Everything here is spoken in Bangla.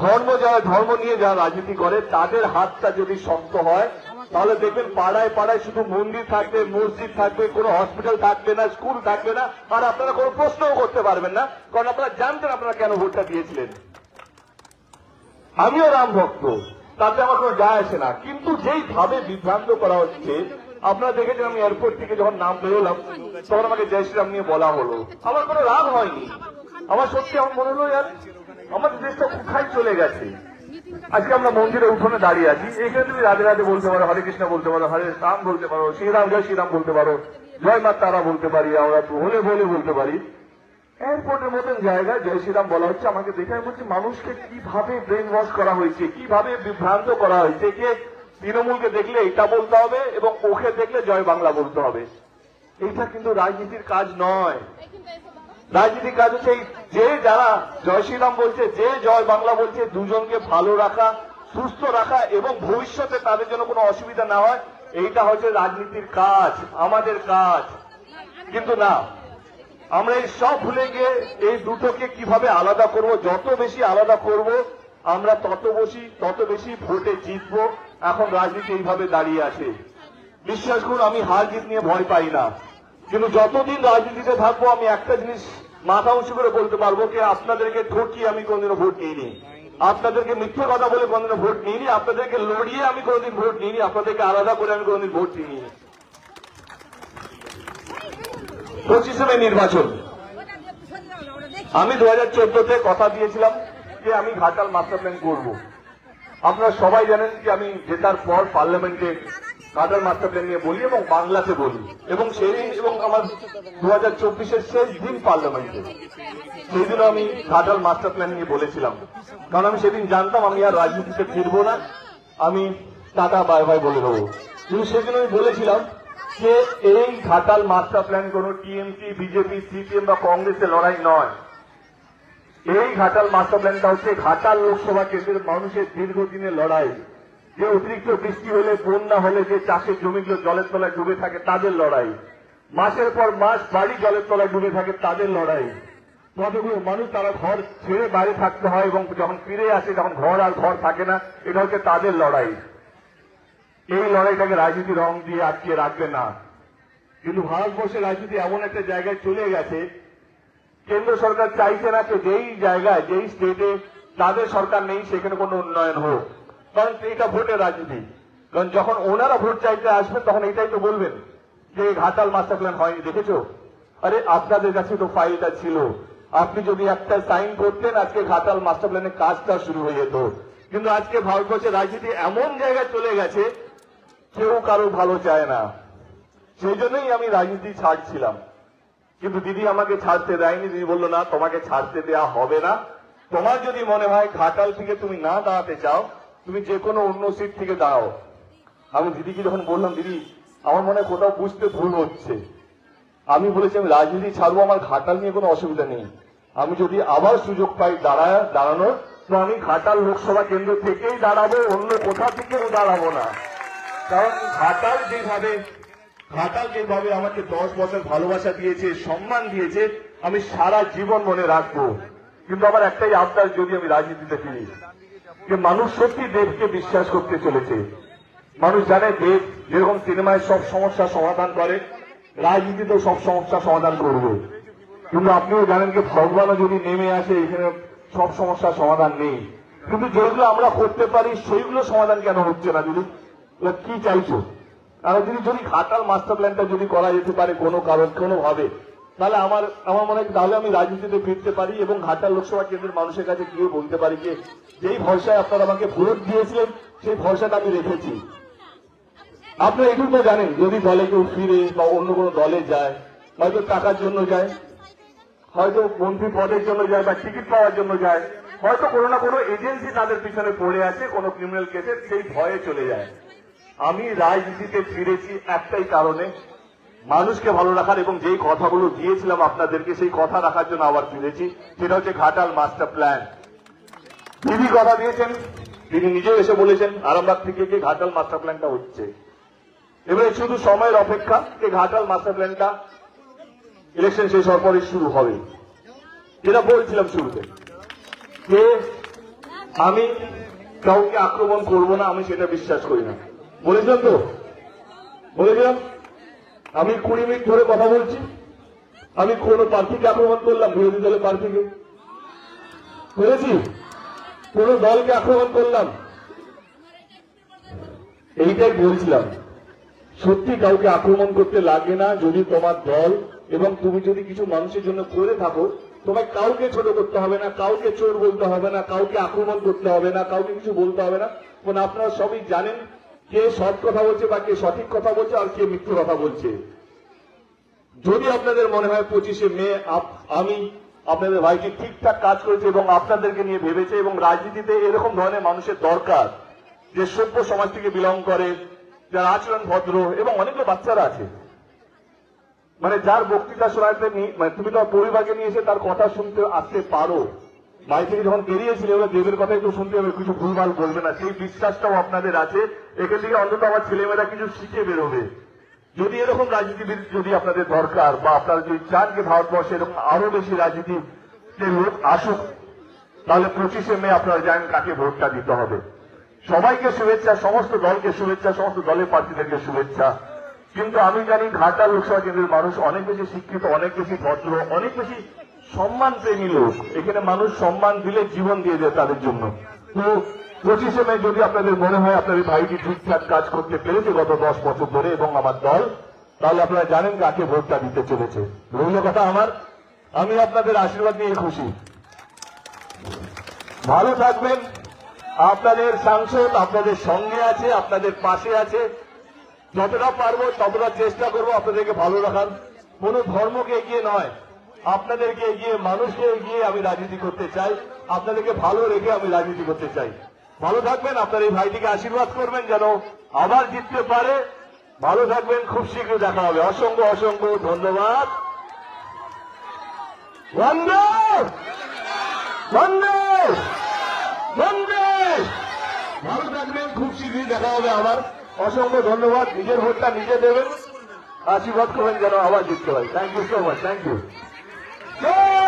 ধর্ম যারা ধর্ম নিয়ে যারা রাজনীতি করে, তাদের হাতটা যদি শক্ত হয়, তাহলে দেখবেন পাড়ায় পাড়ায় শুধু মন্দির থাকবে, মসজিদ থাকবে, কোনো হসপিটাল থাকবে না স্কুল থাকবে না, আর আপনারা কোনো প্রশ্নও করতে পারবেন না, কারণ আপনারা জানতেন আপনারা কেন ভোটটা দিয়েছিলেন। আমিও রাম ভক্ত, তাতে আমার কোনো যায় আসে না। কিন্তু যেই ভাবে বিভ্রান্ত করা হচ্ছে, আপনারা দেখেছেন আমি এয়ারপোর্ট থেকে যখন নাম বেরোলাম, তখন আমাকে জয় শ্রীরাম নিয়ে বলা হলো। আমার কোনো রাগ হয়নি। আমার সত্যি আমার মনে হলো ইয়ার আমাদের দেশটা কোথায় চলে গেছে? আজকে আমরা মন্দিরে উঠোনে দাঁড়িয়ে আছি। এখানে তুমি রাধে রাধে বলতে পারো, হরে কৃষ্ণ বলতে পারো, হরে রাম বলতে পারো শ্রীরাম জয় শ্রীরাম বলতে পারো, জয় মা তারা বলতে পারি, আমরা হলে বলে বলতে পারি। এয়ারপোর্টের মতন জায়গায় জয় শ্রীরাম বলা হচ্ছে, আমাকে দেখে আমি বলছি, মানুষকে কীভাবে ব্রেন ওয়াশ করা হয়েছে, কীভাবে বিভ্রান্ত করা হয়েছে যে তৃণমূলকে দেখলে এটা বলতে হবে এবং ওকে দেখলে জয় বাংলা বলতে হবে। এটা কিন্তু রাজনীতির কাজ নয়। রাজনীতির কাজ হচ্ছে যে যারা জয় শ্রীরাম বলছে, যে জয় বাংলা বলছে, দুজনকে ভালো রাখা, সুস্থ রাখা এবং ভবিষ্যতে তাদের জন্য কোনো অসুবিধা না হয়, এইটা হচ্ছে রাজনীতির কাজ, আমাদের কাজ। কিন্তু না, আমরা এই সব ভুলে গিয়ে এই দুটোকে কীভাবে আলাদা করব, যত বেশি আলাদা করব, আমরা তত বেশি তত বেশি ভোটে জিতবো। এখন রাজনীতি এইভাবে দাঁড়িয়ে আছে। বিশ্বাস করুন, আমি হার জিত নিয়ে ভয় পাই না। কিন্তু যতদিন রাজনীতিতে থাকব, আমি একটা জিনিস মাথা উঁচু করে বলতে পারব কি আপনাদেরকে ঠকিয়ে আমি কোনোদিনও ভোট নিইনি। আপনাদেরকে মিথ্যে কথা বলে কোনোদিনও ভোট নিইনি, আপনাদেরকে লড়িয়ে আমি কোনোদিন ভোট নিইনি, আপনাদেরকে আলাদা করে আমি কোনোদিন ভোট নিইনি পঁচিশে মে নির্বাচন। আমি দু হাজার চোদ্দতে কথা দিয়েছিলাম যে আমি ঘাটাল মাস্টার প্ল্যান করব। আপনারা সবাই জানেন যে আমি জেতার পর পার্লামেন্টে ঘাটাল মাস্টার প্ল্যান নিয়ে বলি এবং বাংলাতে বলি। এবং সেই দিন এবং আমার দু হাজার চব্বিশের শেষ দিন পার্লামেন্টে। সেই দিনও আমি ঘাটাল মাস্টার প্ল্যান নিয়ে বলেছিলাম। কারণ আমি সেদিন জানতাম, আমি আর রাজনীতিতে ফিরবো না। আমি টাটা, বাই বাই বলে দেবো। কিন্তু সেদিন আমি বলেছিলাম যে এই ঘাটাল মাস্টার প্ল্যান কোন টিএমসি, বিজেপি, সিপিএম বা কংগ্রেসের লড়াই নয়। এই ঘাটাল মাস্টার প্ল্যানটা হচ্ছে ঘাটাল লোকসভা কেন্দ্রের মানুষের দীর্ঘদিনের লড়াই। যে অতিরিক্ত বৃষ্টি হলে, বন্যা হলে, যে চাষের জমিগুলো জলের তলায় ডুবে থাকে, তাদের লড়াই। মাসের পর মাস বাড়ি জলের তলায় ডুবে থাকে, তাদের লড়াই। কতগুলো মানুষ তারা ঘর ছেড়ে বাইরে থাকতে হয় এবং যখন ফিরে আসে যখন ঘর আর ঘর থাকে না, এটা হচ্ছে তাদের লড়াই। এই লড়াইটাকে রাজনীতি রং দিয়ে আটকে রাখবে না। কিন্তু ভারতবর্ষের রাজনীতি এমন একটা জায়গায় চলে গেছে, কেন্দ্র সরকার চাইছে না যেই জায়গায়, যেই স্টেটে তাদের সরকার নেই, সেখানে কোনো উন্নয়ন হোক। কারণ এটা ভোটের রাজনীতি। কারণ যখন ওনারা ভোট চাইতে আসবেন, তখন এটাই তো বলবেন যে ঘাটাল মাস্টার প্ল্যান হয়নি, দেখেছ? আরে, আপনাদের কাছে তো ফাইলটা ছিল। আপনি যদি একটা সাইন করতেন, আজকে ঘাটাল মাস্টার প্ল্যানের কাজটা শুরু হয়ে যেত। কিন্তু আজকে ভারতবর্ষের রাজনীতি এমন জায়গায় চলে গেছে, কেউ কারও ভালো চায় না। সেই জন্যই আমি রাজনীতি ছাড়ছিলাম। কিন্তু দিদি আমাকে ছাড়তে দেয়নি, দিদি বলল, না, তোমাকে ছাড়তে দেওয়া হবে না। তোমার যদি মনে হয় ঘাটাল থেকে তুমি না দাঁড়াতে চাও তুমি যে কোনো অন্য সিট থেকে দাঁড়াও। আমি দিদিকে যখন বললাম, দিদি, আমার মনে হয় কোথাও বুঝতে ভুল হচ্ছে। আমি বলেছি, আমি রাজনীতি ছাড়বো, আমার ঘাটাল নিয়ে কোনো অসুবিধা নেই। আমি যদি আবার সুযোগ পাই দাঁড়ায়, দাঁড়ানোর, তো আমি ঘাটাল লোকসভা কেন্দ্র থেকেই দাঁড়াবো, অন্য কোথা থেকেও দাঁড়াবো না। কারণ ঘাটাল যেভাবে ঘাটাল যেভাবে আমাকে দশ বছর ভালোবাসা দিয়েছে, সম্মান দিয়েছে, আমি সারা জীবন মনে রাখব। কিন্তু আমার একটাই আবদার, যদি আমি রাজনীতিতে ফিরি। যে মানুষ সত্যি দেবকে বিশ্বাস করতে চলেছে। মানুষ জানে দেব যেরকম সিনেমায় সব সমস্যার সমাধান করে, রাজনীতিতেও সব সমস্যার সমাধান করবে। কিন্তু আপনিও জানেন যে ভগবানও যদি নেমে আসে, এখানে সব সমস্যার সমাধান নেই। কিন্তু যেগুলো আমরা করতে পারি, সেইগুলো সমাধান কেন হচ্ছে না যদি কি চাইছো? আর যদি যদি ঘাটাল মাস্টার প্ল্যানটা যদি করা যেতে পারে কোনো কারণ, কোনো ভাবে তাহলে আমার আমার মনে হয় তাহলে আমি রাজনীতিতে ফিরতে পারি এবং ঘাটাল লোকসভা কেন্দ্রের মানুষের কাছে গিয়ে বলতে পারি যে, যেই ভরসায় আপনারা আমাকে ভোট দিয়েছিলেন, সেই ভরসাটা আমি রেখেছি। আপনারা এটুকু জানেন, যদি দলে কেউ ফিরে বা অন্য কোনো দলে যায়, হয়তো টাকার জন্য যায়, হয়তো মন্ত্রী পদের জন্য যায় বা টিকিট পাওয়ার জন্য যায়, হয়তো কোনো না কোনো এজেন্সি তাদের পিছনে পড়ে আছে, কোনো ক্রিমিনাল কেসে সেই ভয়ে চলে যায়। আমি রাজনীতিতে ফিরেছি একটাই কারণে মানুষকে ভালো রাখার এবং যেই কথাগুলো দিয়েছিলাম আপনাদেরকে, সেই কথা রাখার জন্য আবার ফিরেছি। সেটা হচ্ছে ঘাটাল মাস্টার প্ল্যান। দিদি কথা দিয়েছেন তিনি নিজেও এসে বলেছেন, আরামবাগ থেকে যে ঘাটাল মাস্টার প্ল্যানটা হচ্ছে। এবারে শুধু সময়ের অপেক্ষা যে ঘাটাল মাস্টার প্ল্যানটা ইলেকশন শেষ হওয়ার পরে শুরু হবে। যেটা বলছিলাম শুরুতে, যে আমি কাউকে আক্রমণ করব না, আমি সেটা বিশ্বাস করি না। বলেছিলাম তো? বলেছিলাম? আমি কুড়ি মিনিট ধরে কথা বলছি। আমি কোন প্রার্থীকে আক্রমণ করলাম, বিরোধী দলের প্রার্থীকে। করেছি কোন দলকে আক্রমণ করলাম। এইটাই বলছিলাম। সত্যি কাউকে আক্রমণ করতে লাগে না যদি তোমার দল এবং তুমি যদি কিছু মানুষের জন্য করে থাকো, তোমায় কাউকে ছোট করতে হবে না, কাউকে চোর বলতে হবে না, কাউকে আক্রমণ করতে হবে না, কাউকে কিছু বলতে হবে না। কারণ আপনারা সবই জানেন কে সৎ কথা বলছে বা কে সঠিক কথা বলছে আর কে মিথ্যে কথা বলছে। যদি আপনাদের মনে হয় পঁচিশে মে আমি আপনাদের ভাইকে ঠিকঠাক কাজ করেছে এবং আপনাদেরকে নিয়ে ভেবেছে এবং রাজনীতিতে এরকম ধরনের মানুষের দরকার যে সভ্য সমাজ থেকে বিলং করে, যার আচরণ ভদ্র এবং অনেকগুলো বাচ্চারা আছে। মানে যার বক্তৃতা শোনাতে মানে তুমি তোমার পরিবারকে নিয়ে এসে তার কথা শুনতে আসতে পারো। বাড়ি থেকে যখন বেরিয়েছিলে ওরা দেবের কথা একটু শুনতে হবে, কিছু ভুলভাল বলবে না। সেই বিশ্বাসটাও আপনাদের আছে। এখান থেকে অন্তত আমার ছেলেমেয়েরা কিছু শিখে বেরোবে। যদি এরকম রাজনীতিবিদ যদি আপনাদের দরকার, বা আপনারা যদি চান যে ভারতবর্ষে এরকম আরও বেশি রাজনীতি লোক আসুক, তাহলে পঁচিশে মে আপনারা জানেন কাকে ভোটটা দিতে হবে। সবাইকে শুভেচ্ছা, সমস্ত দলকে শুভেচ্ছা, সমস্ত দলের প্রার্থীদেরকে শুভেচ্ছা। কিন্তু আমি জানি ঘাটা লোকসভা কেন্দ্রের মানুষ অনেক বেশি শিক্ষিত, অনেক বেশি ভদ্র, অনেক বেশি সম্মান প্রেমী লোক এখানে মানুষ সম্মান দিলে জীবন দিয়ে দেয় তাদের জন্য। তো পঁচিশে মে যদি আপনাদের মনে হয় আপনাদের ভাইটি ঠিকঠাক কাজ করতে পেরেছে গত দশ বছর ধরে এবং আমার দল, তাহলে আপনারা জানেন কাকে ভোটটা দিতে চলেছে। রইল কথা আমার। আমি আপনাদের আশীর্বাদ নিয়ে খুশি। ভালো থাকবেন। আপনাদের সাংসদ আপনাদের সঙ্গে আছে, আপনাদের পাশে আছে। যতটা পারব ততটা চেষ্টা করব আপনাদেরকে ভালো রাখার। কোন ধর্মকে এগিয়ে নয়। আপনাদেরকে এগিয়ে, মানুষকে এগিয়ে আমি রাজনীতি করতে চাই। আপনাদেরকে ভালো রেখে আমি রাজনীতি করতে চাই। ভালো থাকবেন, আপনার এই ভাইটিকে আশীর্বাদ করবেন যেন আবার জিততে পারে। ভালো থাকবেন, খুব শীঘ্র দেখা হবে। অসংখ্য অসংখ্য ধন্যবাদ। ভালো থাকবেন, খুব শীঘ্রই দেখা হবে আমার অসংখ্য ধন্যবাদ, নিজের ভোটটা নিজে দেবেন। আশীর্বাদ করবেন যেন আবার জিততে পারি। Thank you so much thank you Yeah!